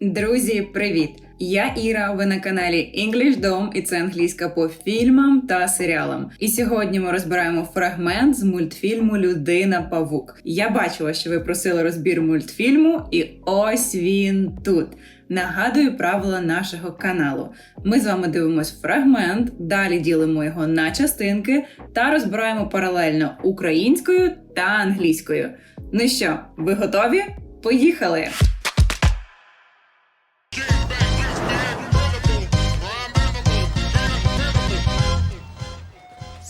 Друзі, привіт! Я Іра. Ви на каналі English Dom і це англійська по фільмам та серіалам. І сьогодні ми розбираємо фрагмент з мультфільму Людина Павук. Я бачила, що ви просили розбір мультфільму, і ось він тут. Нагадую правила нашого каналу. Ми з вами дивимось фрагмент, далі ділимо його на частинки та розбираємо паралельно українською та англійською. Ну що, ви готові? Поїхали!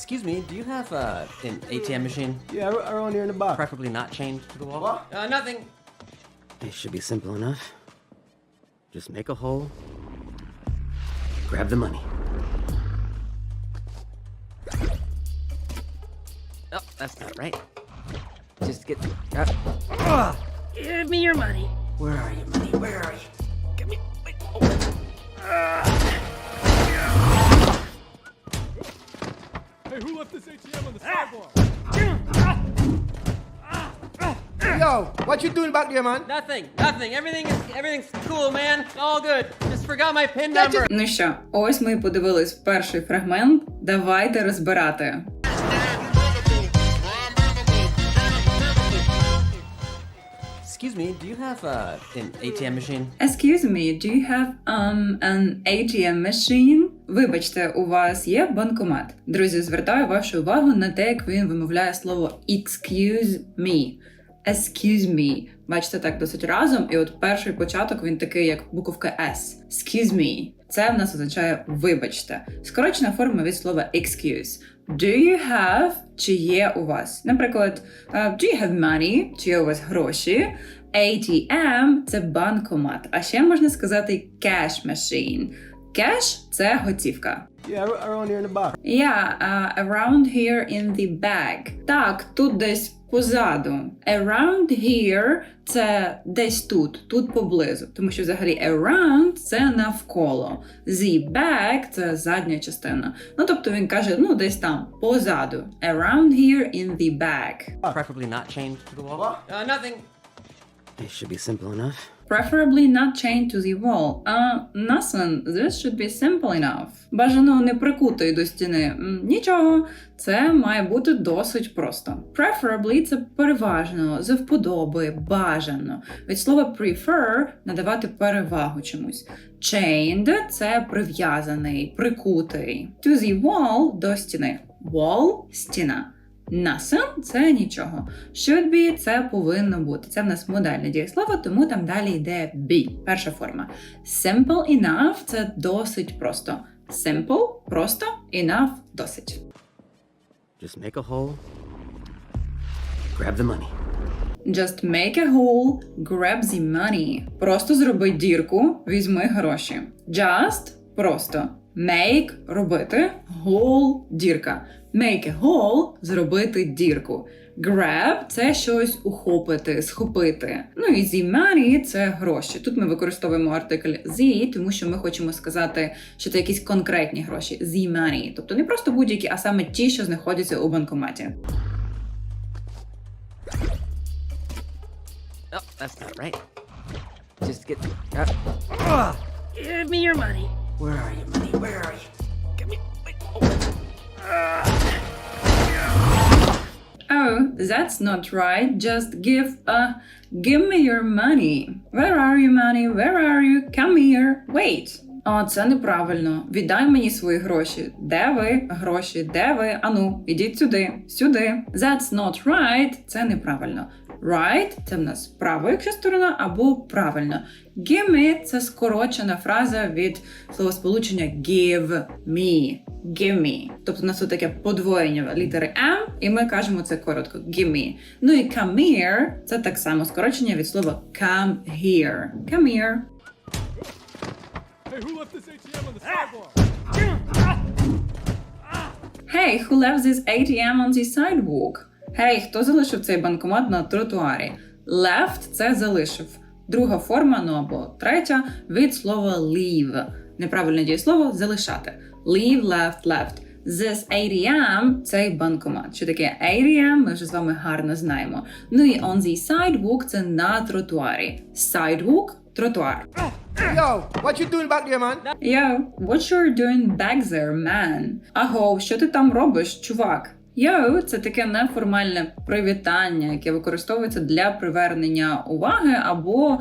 Excuse me, do you have uh, an ATM machine? Yeah, around here in the back. Preferably not chained to the wall? What? Uh, nothing. This should be simple enough. Just make a hole, grab the money. Oh, that's not right. Just get. Uh, give me your money. Where are you, money? Where are you? Give me. Wait. Oh. Hey, who left this ATM on the sidewalk? Yo, what you doing back there, man? Nothing. Nothing. Everything is everything's cool, man. All good. Just forgot my pin Yeah, number. Ну що, ось ми і подивились перший фрагмент. Давайте розбирати. Excuse me, do you have uh, an ATM machine? Excuse me, do you have um, an ATM machine? Вибачте, у вас є банкомат. Друзі, звертаю вашу увагу на те, як він вимовляє слово excuse me. Excuse me. Бачите, так досить разом. І от перший початок він такий, як буковка S. Excuse me. Це в нас означає вибачте. Скорочена форма від слова excuse. Do you have? Чи є у вас? Наприклад, uh, do you have money? Чи є у вас гроші? ATM – це банкомат. А ще можна сказати cash machine. Cash – це готівка. Yeah, around here in the back. Yeah, uh, around here in the bag. Так, тут десь позаду. Around here – це десь тут, тут поблизу. Тому що взагалі around – це навколо. The bag – це задня частина. Ну, тобто він каже, ну, десь там, позаду. Around here in the bag. Preferably not chained to the wall. Uh, nothing. This should be simple enough. Preferably not chained to the wall. Uh, nothing. This should be simple enough. Бажано не прикутий до стіни. Нічого. Це має бути досить просто. Preferably – це переважно, за вподоби, бажано. Від слова prefer – надавати перевагу чомусь. Chained – це прив'язаний, прикутий. To the wall – до стіни. Wall – стіна. Nothing – це нічого. Should be – це повинно бути. Це в нас модальне дієслово, тому там далі йде be. Перша форма. Simple enough – це досить просто. Simple – просто, enough – досить. Just make a hole, grab the money. Just make a hole, grab the money. Просто зроби дірку, візьми гроші. Just – просто. Make – робити. Hole – дірка. Make a hole – зробити дірку. Grab – це щось ухопити, схопити. Ну і the money – це гроші. Тут ми використовуємо артикль the, тому що ми хочемо сказати, що це якісь конкретні гроші. The money. Тобто не просто будь-які, а саме ті, що знаходяться у банкоматі. Oh, that's not right. Just get. Uh, give me your money. Where are you, money? Where are you? Give me. Wait. Oh. Oh, that's not right. Just give a give me your money. Where are you, money? Where are you? Come here. Wait. О, це неправильно. Віддай мені свої гроші. Де ви? Гроші, де ви? Ану, ідіть сюди, сюди. That's not right. Це неправильно. Right – це в нас право, якщо сторона, або правильно. Give me – це скорочена фраза від словосполучення give me. Give me. Тобто у нас тут таке подвоєння літери M, і ми кажемо це коротко. Give me. Ну і come here – це так само скорочення від слова come here. Come here. Hey, who left this ATM on the sidewalk? Hey, who left this ATM on the sidewalk? Гей, хто залишив цей банкомат на тротуарі? Left – це залишив. Друга форма, ну або третя від слова leave. Неправильне дієслово залишати. Leave, left, left. This ATM – цей банкомат. Що таке ATM, ми вже з вами гарно знаємо. Ну і on the sidewalk – це на тротуарі. Sidewalk тротуар. Yo, what you doing back there, man? Yo, what you're doing back there, man? Аго, що ти там робиш, чувак? Yo – це таке неформальне привітання, яке використовується для привернення уваги або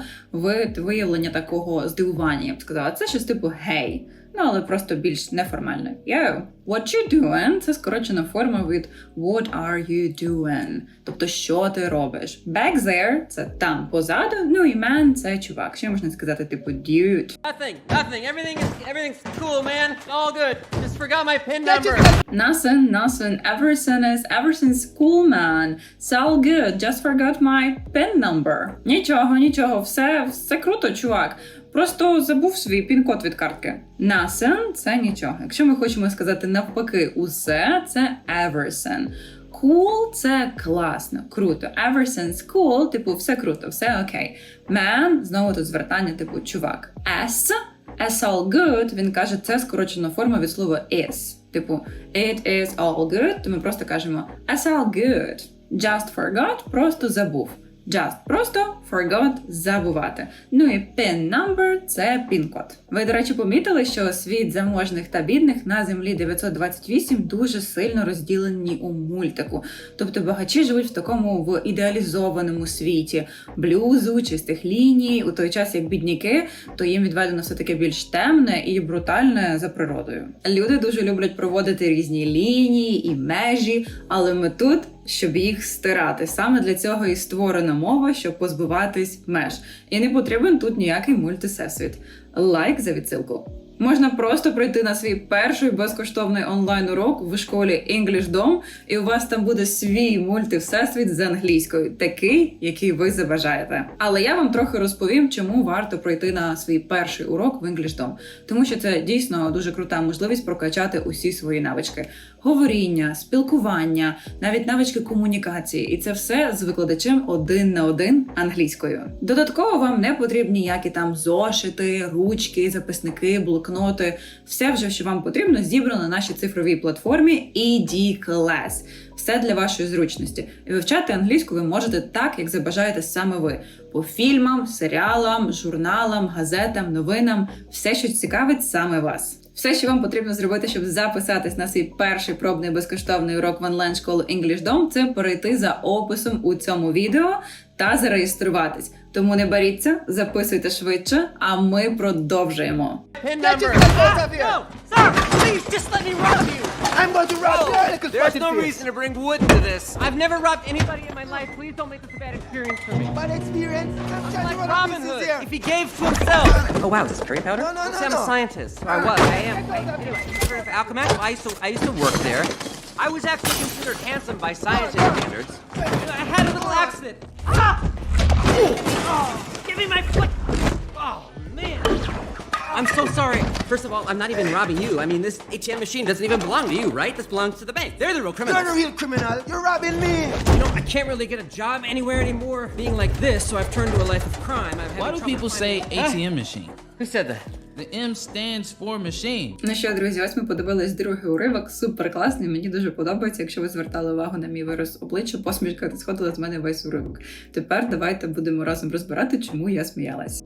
виявлення такого здивування. Я б сказала, це щось типу гей. Ну, але просто більш неформальне. Yo, what you doing? Це скорочена форма від what are you doing? Тобто, що ти робиш? Back there – це там позаду. Ну і man – це чувак. Ще можна сказати, типу dude. Nothing, nothing. Everything is everything's cool, man. All good. Just forgot my pin number. Nothing, nothing. Everything is everything's cool, man. It's all good. Just forgot my PIN number. Нічого, нічого, все, все круто, чувак. Просто забув свій пін-код від картки. Nothing – це нічого. Якщо ми хочемо сказати навпаки, усе це everything. Cool – це класно, круто. Everything's cool, типу, все круто, все окей. Man – знову тут звертання, типу, чувак. S – As all good, він каже, це скорочена форма від слова is. Типу, it is all good, то ми просто кажемо as all good. Just forgot просто забув. Just просто forgot забувати. Ну і PIN number – це пін-код. Ви, до речі, помітили, що світ заможних та бідних на землі 928 дуже сильно розділені у мультику. Тобто багачі живуть в такому в ідеалізованому світі блюзу, чистих ліній, у той час як бідняки, то їм відведено все таке більш темне і брутальне за природою. Люди дуже люблять проводити різні лінії і межі, але ми тут. Щоб їх стирати. Саме для цього і створена мова, щоб позбуватись меж. І не потрібен тут ніякий мультисесвіт. Лайк за відсилку. Можна просто прийти на свій перший безкоштовний онлайн-урок в школі English Dom, і у вас там буде свій мультивсесвіт з англійською, такий, який ви забажаєте. Але я вам трохи розповім, чому варто пройти на свій перший урок в English Dom. Тому що це дійсно дуже крута можливість прокачати усі свої навички: говоріння, спілкування, навіть навички комунікації, і це все з викладачем один на один англійською. Додатково вам не потрібні ніякі там зошити, ручки, записники, блокноти. Все вже, що вам потрібно, зібрано на нашій цифровій платформі ED Class. Все для вашої зручності. І вивчати англійську ви можете так, як забажаєте саме ви. По фільмам, серіалам, журналам, газетам, новинам, все, що цікавить саме вас. Все, що вам потрібно зробити, щоб записатись на свій перший пробний безкоштовний урок в онлайн школи English Dom, це перейти за описом у цьому відео та зареєструватись. Тому не боріться, записуйте швидше, а ми продовжуємо. Pin Get number. your hands off here. No, sir, please, just let me rob you. I'm going to rob your little There's no face. reason to bring wood to this. I've never robbed anybody in my life. Please don't make this a bad experience for me. Bad experience. I'm I'm trying like to run a Robin Hood. here. If he gave to himself. Oh wow, is this curry powder? No, no, Let's no, say I'm no. a scientist. Or I was. I am. I, anyway, you heard of Alchemax? I used to. I used to work there. I was actually considered handsome by scientist standards. I had a little accident. Ah! Oh, give me my foot. Oh man. I'm so sorry. First of all, I'm not even robbing you. I mean, this ATM machine doesn't even belong to you, right? This belongs to the bank. They're the real criminals. You're the real criminal. You're robbing me. You know, I can't really get a job anywhere anymore being like this, so I've turned to a life of crime. I've had Why do people say finding- Huh? ATM machine? Who said that? The M stands for machine. Ну що, друзі, ось ми подивились другий уривок. Супер класний. Мені дуже подобається. Якщо ви звертали увагу на мій вираз обличчя, посмішка сходила з мене весь уривок. Тепер давайте будемо разом розбирати, чому я сміялась.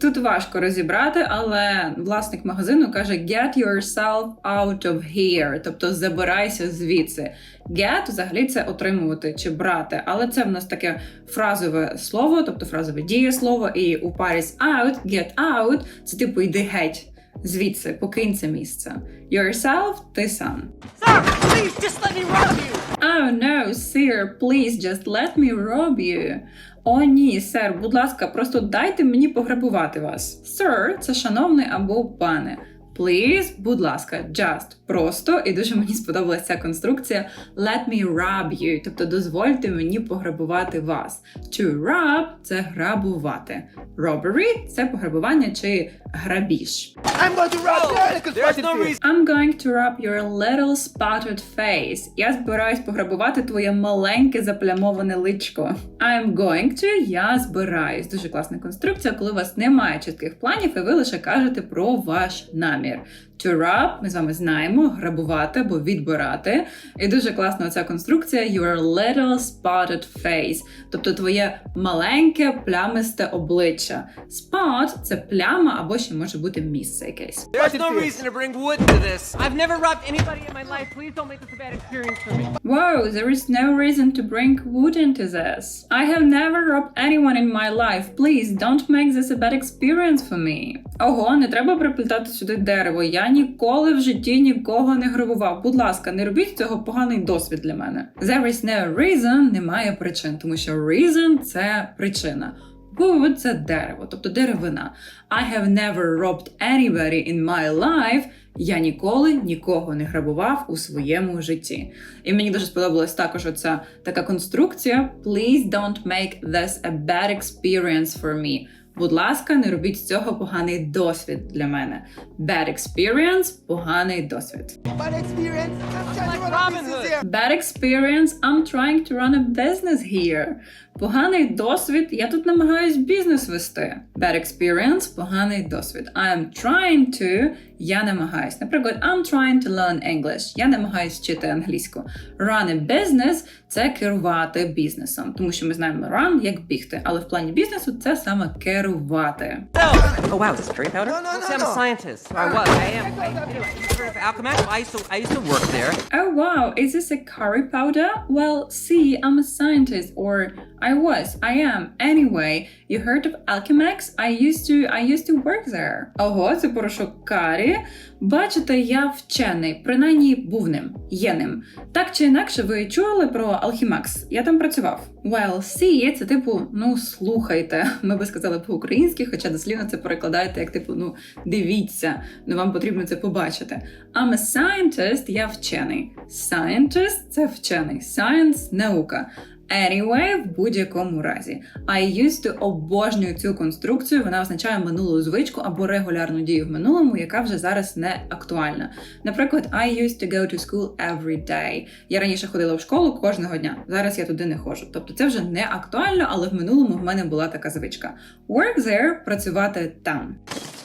Тут важко розібрати, але власник магазину каже: Get yourself out of here, тобто забирайся звідси. Get взагалі це отримувати чи брати, але це в нас таке фразове слово, тобто фразове дієслово, і у парі з out, get out це типу йди геть. Звідси, покинь це місце. Yourself – ти сам. Sir, please just let me rob you. Oh no, sir, please just let me rob you. О, ні, сер, будь ласка, просто дайте мені пограбувати вас. Sir – це шановний або пане. Please, будь ласка, just просто і дуже мені сподобалася ця конструкція. Let me rob you, тобто дозвольте мені пограбувати вас. To rob – це грабувати. Robbery – це пограбування чи грабіж. I'm going to rob your There's no reason. I'm going to rob your little spotted face. Я збираюсь пограбувати твоє маленьке заплямоване личко. I'm going to, я збираюсь. Дуже класна конструкція, коли у вас немає чітких планів, і ви лише кажете про ваш намір. Намір. To rob, ми з вами знаємо, грабувати або відбирати. І дуже класна оця конструкція your little spotted face, тобто твоє маленьке плямисте обличчя. Spot – це пляма або ще може бути місце якесь. There's no reason to bring wood to this. I've never robbed anybody in my life. Please don't make this a bad experience for me. Whoa, there is no reason to bring wood into this. I have never robbed anyone in my life. Please don't make this a bad experience for me. Ого, не треба приплітати сюди дерево. Я ніколи в житті нікого не грабував. Будь ласка, не робіть цього поганий досвід для мене. There is no reason немає причин, тому що reason – це причина. Wood – це дерево, тобто деревина. I have never robbed anybody in my life. Я ніколи нікого не грабував у своєму житті. І мені дуже сподобалась також оця така конструкція. Please don't make this a bad experience for me. Будь ласка, не робіть з цього поганий досвід для мене. Bad experience – поганий досвід. Bad experience. I'm trying like to run a Robin business Hood. here. Bad experience, I'm trying to run a business here. Поганий досвід, я тут намагаюсь бізнес вести. Bad experience, поганий досвід. I'm trying to, я намагаюсь. Наприклад, I'm trying to learn English. Я намагаюсь вчити англійську. Run a business – це керувати бізнесом. Тому що ми знаємо run як бігти, але в плані бізнесу це саме керувати. No! Oh wow, is this powder? No, no, no, say I'm no. a scientist. I oh. was. I am. I, anyway, you heard of Alchemax? I used to. I used to work there. Oh wow, is this a curry powder? Well, see, I'm a scientist, or I was, I am. Anyway, you heard of Alchemex? I used to, I used to work there. Ого, це порошок карі. Бачите, я вчений, принаймні був ним, є ним. Так чи інакше, ви чули про Alchemex? Я там працював. Well, see, це типу, ну слухайте. Ми би сказали по-українськи, хоча дослівно це перекладаєте як типу, ну дивіться, ну вам потрібно це побачити. I'm a scientist, я вчений. Scientist – це вчений. Science – наука. Anyway, в будь-якому разі. I used to обожнюю цю конструкцію. Вона означає минулу звичку або регулярну дію в минулому, яка вже зараз не актуальна. Наприклад, I used to go to school every day. Я раніше ходила в школу кожного дня. Зараз я туди не ходжу. Тобто це вже не актуально, але в минулому в мене була така звичка. Work there – працювати там.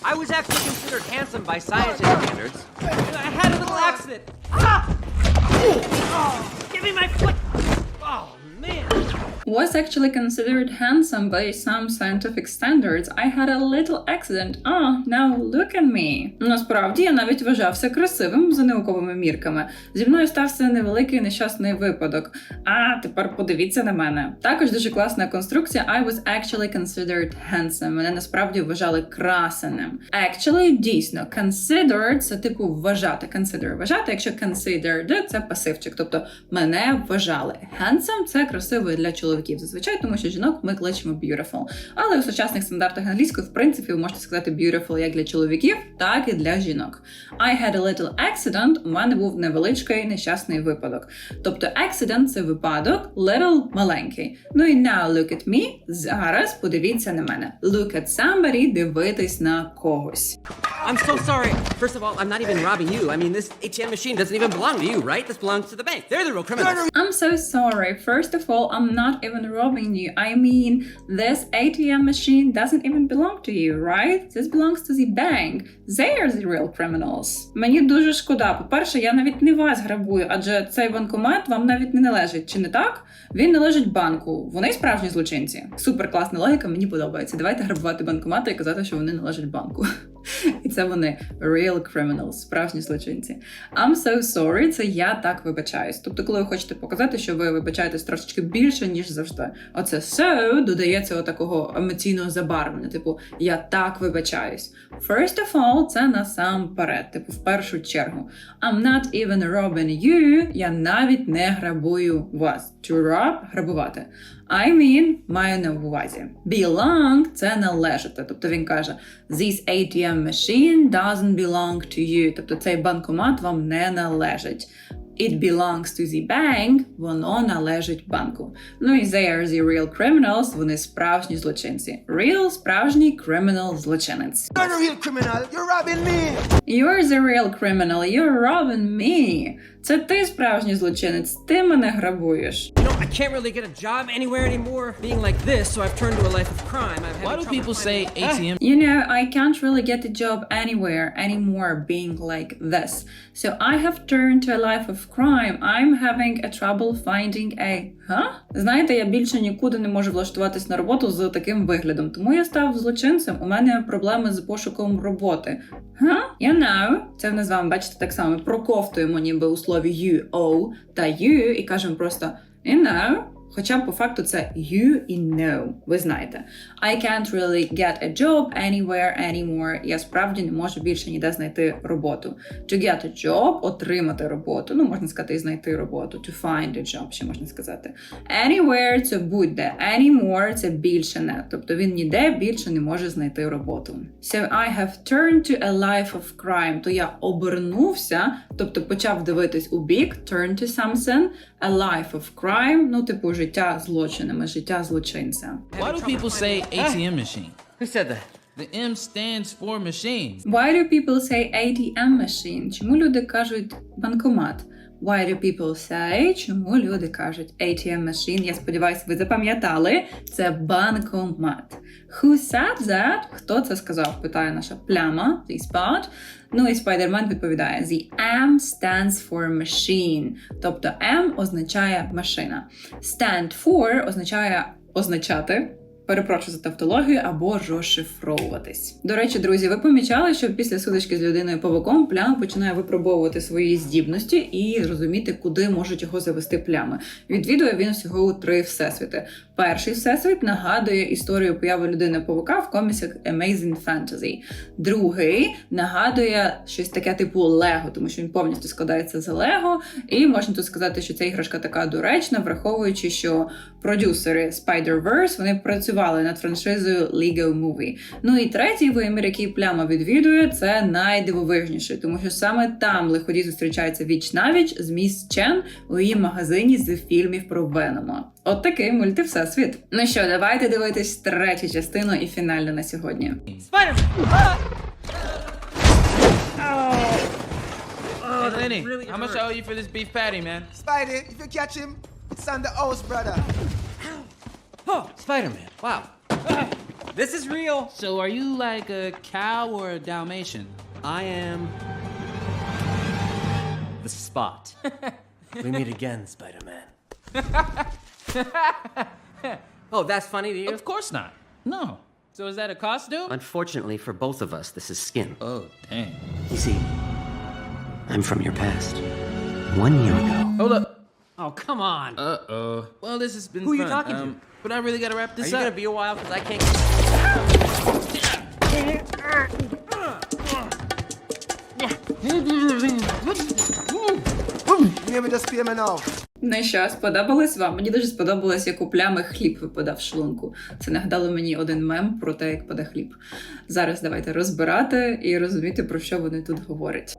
I was actually considered handsome by scientific standards. I had a little accident. Ah! Oh, give me my foot. Was actually considered handsome by some scientific standards. I had a little accident. Ah, now look at me. Насправді я навіть вважався красивим за науковими мірками. Зі мною стався невеликий нещасний випадок. А тепер подивіться на мене. Також дуже класна конструкція. I was actually considered handsome. Мене насправді вважали красеним. Actually, дійсно, considered – це типу вважати. Consider – вважати. Якщо considered – це пасивчик, тобто мене вважали. Handsome – це красивий для чоловіків зазвичай, тому що жінок ми кличемо beautiful. Але у сучасних стандартах англійської, в принципі, ви можете сказати beautiful як для чоловіків, так і для жінок. I had a little accident, у мене був невеличкий нещасний випадок. Тобто accident – це випадок, little – маленький. Ну і now look at me, зараз подивіться на мене. Look at somebody – дивитись на когось. I'm so sorry. First of all, I'm not even robbing you. I mean, this ATM machine doesn't even belong to you, right? This belongs to the bank. They're the real criminals. I'm so sorry. First of all, I'm not even robbing you. I mean, this ATM machine doesn't even belong to you, right? This belongs to the bank. They are the real criminals. Мені дуже шкода. По-перше, я навіть не вас грабую, адже цей банкомат вам навіть не належить. Чи не так? Він належить банку. Вони справжні злочинці. Супер класна логіка, мені подобається. Давайте грабувати банкомати і казати, що вони належать банку. І це вони real criminals, справжні злочинці. I'm so sorry, це я так вибачаюсь. Тобто, коли ви хочете показати, що ви вибачаєтесь трошечки більше, ніж завжди. Оце so додається отакого емоційного забарвлення. Типу, я так вибачаюсь. First of all, це насамперед, типу, в першу чергу. I'm not even robbing you. Я навіть не грабую вас. To rob – грабувати. I mean, маю на увазі. Belong – це належати. Тобто він каже, this ATM machine doesn't belong to you. Тобто цей банкомат вам не належить. It belongs to the bank, воно належить банку. Ну і they are the real criminals, вони справжні злочинці. Real – справжній criminal – злочинець. You're the real criminal. You're robbing me. You're the real criminal, you're robbing me. Це ти справжній злочинець, ти мене грабуєш. You know, I can't really get a job anywhere anymore being like this, so I've turned to a life of crime. I've had Why do trouble people say finding- Ah! ATM You know, I can't really get a job anywhere anymore being like this. So I have turned to a life of crime. I'm having a trouble finding a huh? Знаєте, я більше нікуди не можу влаштуватись на роботу з таким виглядом, тому я став злочинцем. У мене проблеми з пошуком роботи. Huh? You know. Це ми з вами бачите так само. Проковтуємо ніби у слові you, o та you і кажемо просто you know. Хоча по факту це you і no, ви знаєте. I can't really get a job anywhere anymore. Я справді не можу більше ніде знайти роботу. To get a job – отримати роботу. Ну, можна сказати, і знайти роботу. To find a job, ще можна сказати. Anywhere – це будь-де. Anymore – це більше не. Тобто він ніде більше не може знайти роботу. So I have turned to a life of crime. То я обернувся, тобто почав дивитись у бік, turn to something, a life of crime, ну, типу, життя злочинами, життя злочинця. Why do people say ATM machine? Who said that? The M stands for machine. Why do people say ATM machine? Чому люди кажуть банкомат? Why do people say? Чому люди кажуть ATM machine? Я сподіваюся, ви запам'ятали. Це банкомат. Who said that? Хто це сказав? Питає наша пляма, цей спад. Ну і Спайдермен відповідає: The M stands for machine. Тобто M означає машина. Stand for означає означати. Перепрошую за тавтологію або розшифровуватись. До речі, друзі, ви помічали, що після сутички з людиною павуком плям починає випробовувати свої здібності і розуміти, куди можуть його завести плями. Відвідує він всього три всесвіти. Перший всесвіт нагадує історію появи людини павука в коміксах Amazing Fantasy. Другий нагадує щось таке типу Лего, тому що він повністю складається з Лего. І можна тут сказати, що ця іграшка така доречна, враховуючи, що продюсери Spider-Verse вони працювали над франшизою Lego Movie. Ну і третій вимір, який пляма відвідує, це найдивовижніший, тому що саме там лиходій зустрічається віч навіч з міс Чен у її магазині з фільмів про Венома. От такий мультивсесвіт. Ну що, давайте дивитись третю частину і фінальну на сьогодні. Spider-Man! hey, Lenny, how much. I owe you for this beef patty, man? Spidey, if you catch him, it's on the house, brother. Oh, Spider-Man. Wow. This is real. So are you like a cow or a Dalmatian? I am the spot. we meet again, Spider-Man. oh, that's funny to you? Of course not. No. So is that a costume? Unfortunately for both of us, this is skin. Oh, dang. You see, I'm from your past. One year ago. Hold up. Oh, come on. Uh oh. Well, this has been Who are you fun. talking to? um, But I really gotta wrap Are this you up. gonna be a while? Because I can't. You hear me just pay Ну що, сподобалось вам? Мені дуже сподобалось, як у плями хліб випадав шлунку. Це нагадало мені один мем про те, як паде хліб. Зараз давайте розбирати і розуміти, про що вони тут говорять.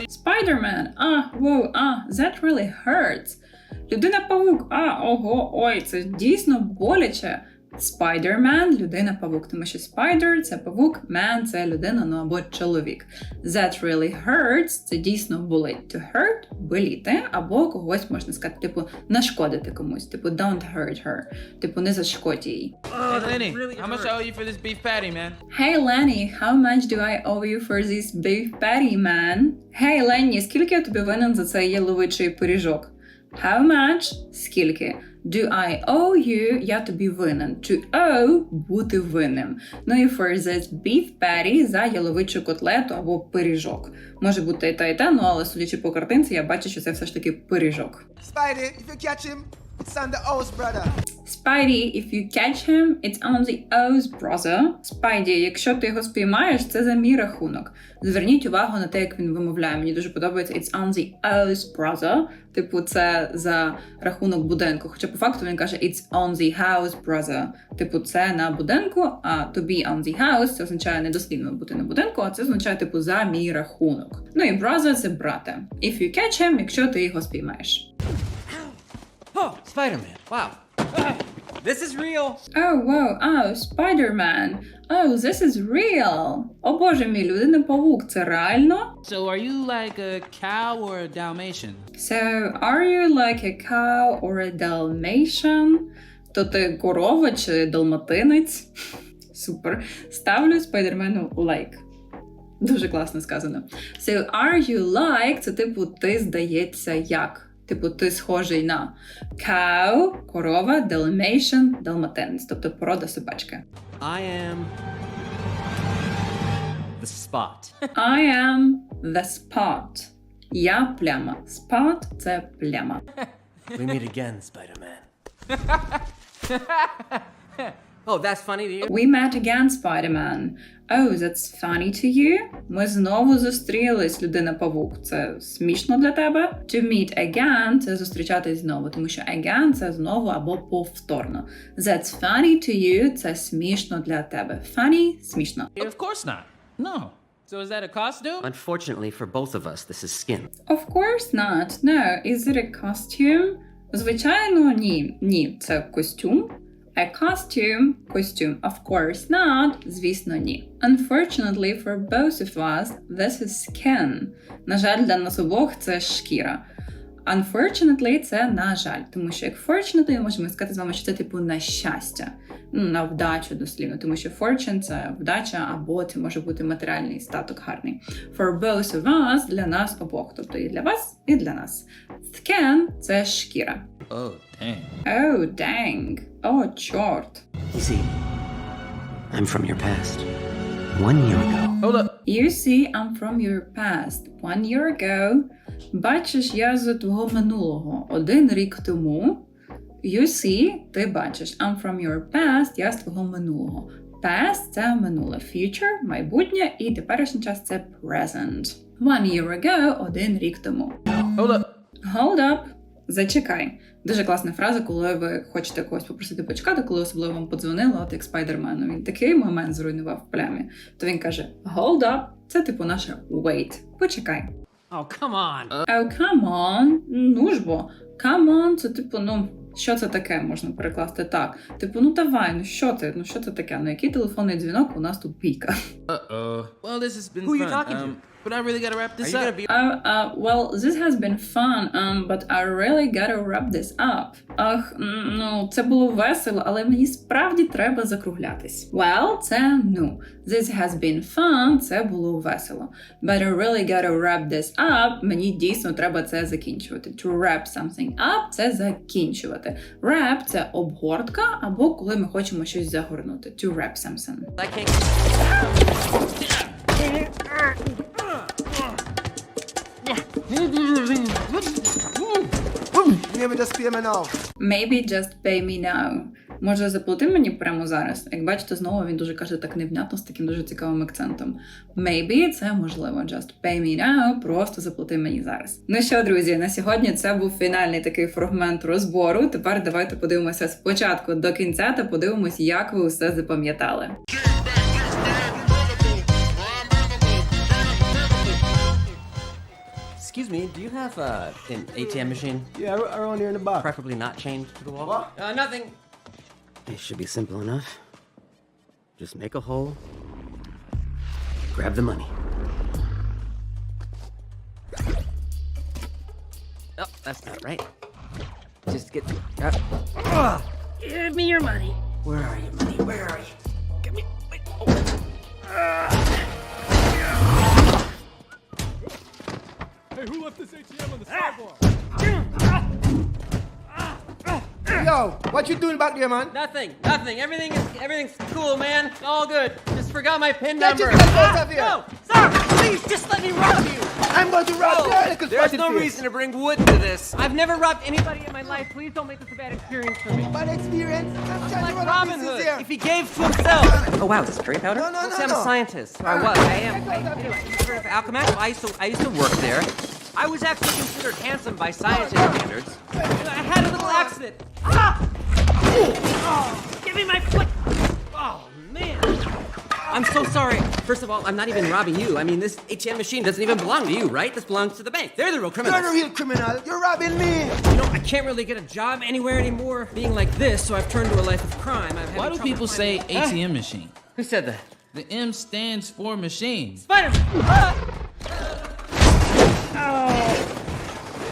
You? Spider-Man! А, воу, а, that really hurts. Людина-павук, а, ого, ой, це дійсно боляче. Spider-Man – людина-павук, тому що Spider – це павук, man – це людина, ну або чоловік. That really hurts – це дійсно болить. To hurt – боліти, або когось можна сказати, типу, нашкодити комусь, типу don't hurt her, типу не зашкодь їй. Hey, Lenny, really how much I owe you for this beef patty, man? Hey Lenny, how much do I owe you for this beef patty, man? Hey Ленні, скільки я тобі винен за цей яловичий пиріжок? How much? Скільки? Do I owe you? Я тобі винен. To owe – бути винним. Ну і for this beef patty – за яловичу котлету або пиріжок. Може бути і та, і та, ну але судячи по картинці, я бачу, що це все ж таки пиріжок. Spider, if you catch him, it's on the house, brother. Spidey, if you catch him, it's on the O's, brother. Спайді, якщо ти його спіймаєш, це за мій рахунок. Зверніть увагу на те, як він вимовляє. Мені дуже подобається it's on the O's, brother. Типу, це за рахунок будинку. Хоча по факту він каже it's on the house, brother. Типу, це на будинку, а to be on the house це означає не дослівно бути на будинку, а це означає типу за мій рахунок. Ну і brother це брате. If you catch him, якщо ти його спіймаєш. Oh, Spider-Man. Wow. This is real. Oh, wow, oh, Spider-Man. Oh, this is real. О боже мій, людина-павук, це реально? So are you like a cow or a Dalmatian? So, are you like a cow or a Dalmatian? То ти корова чи далматинець? Супер. Ставлю спайдермену лайк. Дуже класно сказано. So, are you like? Це типу ти здається як. Типу, ти схожий на cow, корова, Dalmatian, далматинець, тобто порода собачки. I am the spot. I am the spot. Я пляма. Spot – це пляма. we meet again, Spider-Man. oh, that's funny to you? We met again, Spider-Man. Oh, that's funny to you? Ми знову зустрілись, людина-павук. Це смішно для тебе? To meet again – це зустрічатись знову, тому що again – це знову або повторно. That's funny to you – це смішно для тебе. Funny – смішно. Of course not. No. So is that a costume? Unfortunately for both of us, this is skin. Of course not. No. Is it a costume? Звичайно, ні. Ні, це костюм. A costume – костюм. Of course not. Звісно, ні. Unfortunately for both of us, this is skin. На жаль, для нас обох це шкіра. Unfortunately, це на жаль, тому що як fortunately, можемо сказати з вами, що це типу на щастя, ну на вдачу дослівно, тому що fortune – це вдача, або це може бути матеріальний статок гарний. For both of us – для нас обох, тобто і для вас, і для нас. Skin – це шкіра. Oh, dang. Oh, dang. О, чорт. You see, I'm from your past. One year ago, Hold up. You see, I'm from your past. One year ago. Бачиш, я з твого минулого. Один рік тому. You see, ти бачиш. I'm from your past, я з твого минулого. Past – це минуле. Future – майбутнє, і теперішній час це present. One year ago – один рік тому. Hold up. Hold up. Зачекай. Дуже класна фраза, коли ви хочете когось попросити почекати, коли особливо вам подзвонили, от як спайдермену. Він такий момент зруйнував в плямі. То він каже: Hold up. Це типу наше wait. Почекай. Oh, come on. Oh, come on. Ну ж бо. Come on, це типу, ну. Що це таке можна перекласти так? Типу, ну давай, ну що ти? Ну що це таке? Ну який телефонний дзвінок? У нас тут пійка. Uh-oh. Well, this has been Who are you fun. talking to? um, But I really gotta wrap this up. be Uh, uh, well, this has been fun, um, but I really gotta wrap this up. Ах, ну, це було весело, але мені справді треба закруглятись. Well, це ну. This has been fun, це було весело. But I really gotta wrap this up. Мені дійсно треба це закінчувати. To wrap something up – це закінчувати. Wrap – це обгортка, або коли ми хочемо щось загорнути. To wrap something. Maybe just pay me now. Може, заплати мені прямо зараз. Як бачите, знову він дуже каже так невнятно з таким дуже цікавим акцентом. Maybe це можливо. Just pay me now, просто заплати мені зараз. Ну що, друзі, на сьогодні це був фінальний такий фрагмент розбору. Тепер давайте подивимося спочатку до кінця та подивимось, як ви усе запам'ятали. Excuse me, do you have uh, an ATM machine? Yeah, ar- around here in the back. Preferably not chained to the wall? What? Uh, nothing. it should be simple enough. Just make a hole, grab the money. Oh, that's not right. Just get. Uh, Give me your money. Where are you, money? Where are you? Hey, left this ATM on the ah! sidewalk? Yo, what you doing back there, man? nothing. Nothing. Everything is everything's cool, man. All good. Just forgot my pin Get number. your hands ah! here. No, sir. Please, just let me rob you. I'm going to rob No, your there's no reason to bring wood to this. I've never robbed anybody in my life. Please don't make this a bad experience for me. Bad experience. I'm trying Like Robin Hood, here. if he gave to himself. Oh wow, is this curry powder? No, no, Don't no, say I'm no. a scientist. Or I was. I am. I, anyway, you heard of Alchemax? I used to. I used to work there. I was actually considered handsome by scientific standards. I had a little accident. Ah! Oh, give me my foot. Oh man. I'm I'm so sorry. First of all, I'm not even robbing you. I mean, this ATM machine doesn't even belong to you, right? This belongs to the bank. They're the real criminals. You're criminals. the real criminal. You're robbing me. You know, I can't really get a job anywhere anymore being like this, so I've turned to a life of crime. I'm Why do people say ATM machine? Who said that? The M stands for machine. Spider-Man! Oh.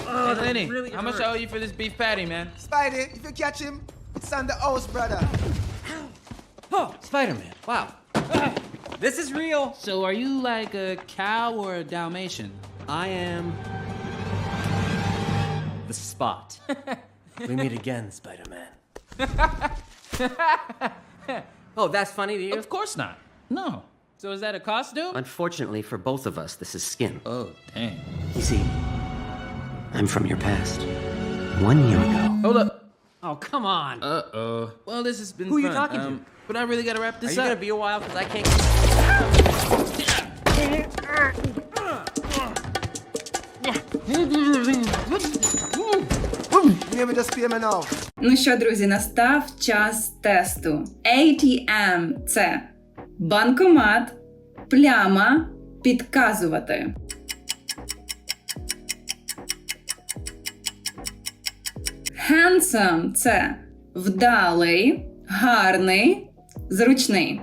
Hey, oh, Lenny, really how much hurt. I owe you for this beef patty, man? Spider, if you catch him, it's on the house, brother. Oh, Spider-Man. Wow. This is real. So are you like a cow or a Dalmatian? I am the spot. we meet again, Spider-Man. oh, that's funny to you? Of course not. No. So is that a costume? Unfortunately for both of us, this is skin. Oh, dang. You see, I'm from your past. One year ago. Hold up. Oh, come on. Uh-oh. Well, this has been Who are you fun, talking to? um, But I really gotta wrap Are this you up. gonna be a while? Because I can't. You me just pay me now. Ну що, друзі, настав час тесту. ATM – це банкомат, пляма, підказувати. Handsome – це вдалий, гарний, зручний.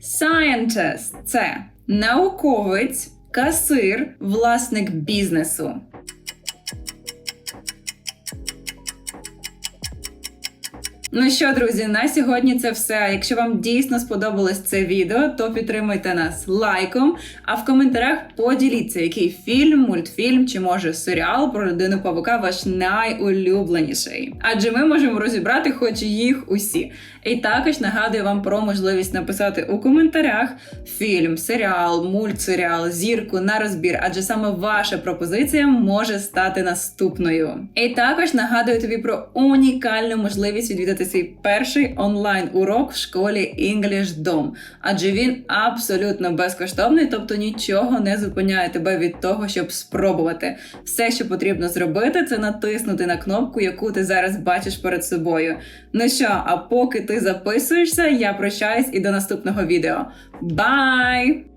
Scientist – це науковець, касир, власник бізнесу. Ну що, друзі, на сьогодні це все. Якщо вам дійсно сподобалось це відео, то підтримуйте нас лайком. А в коментарях поділіться, який фільм, мультфільм чи може серіал про людину павука ваш найулюбленіший. Адже ми можемо розібрати хоч їх усі. І також нагадую вам про можливість написати у коментарях фільм, серіал, мультсеріал, зірку на розбір, адже саме ваша пропозиція може стати наступною. І також нагадую тобі про унікальну можливість відвідати свій перший онлайн урок в школі English Dom, адже він абсолютно безкоштовний, тобто нічого не зупиняє тебе від того, щоб спробувати. Все, що потрібно зробити, це натиснути на кнопку, яку ти зараз бачиш перед собою. Ну що, а поки ти записуєшся, я прощаюсь і до наступного відео. Бай!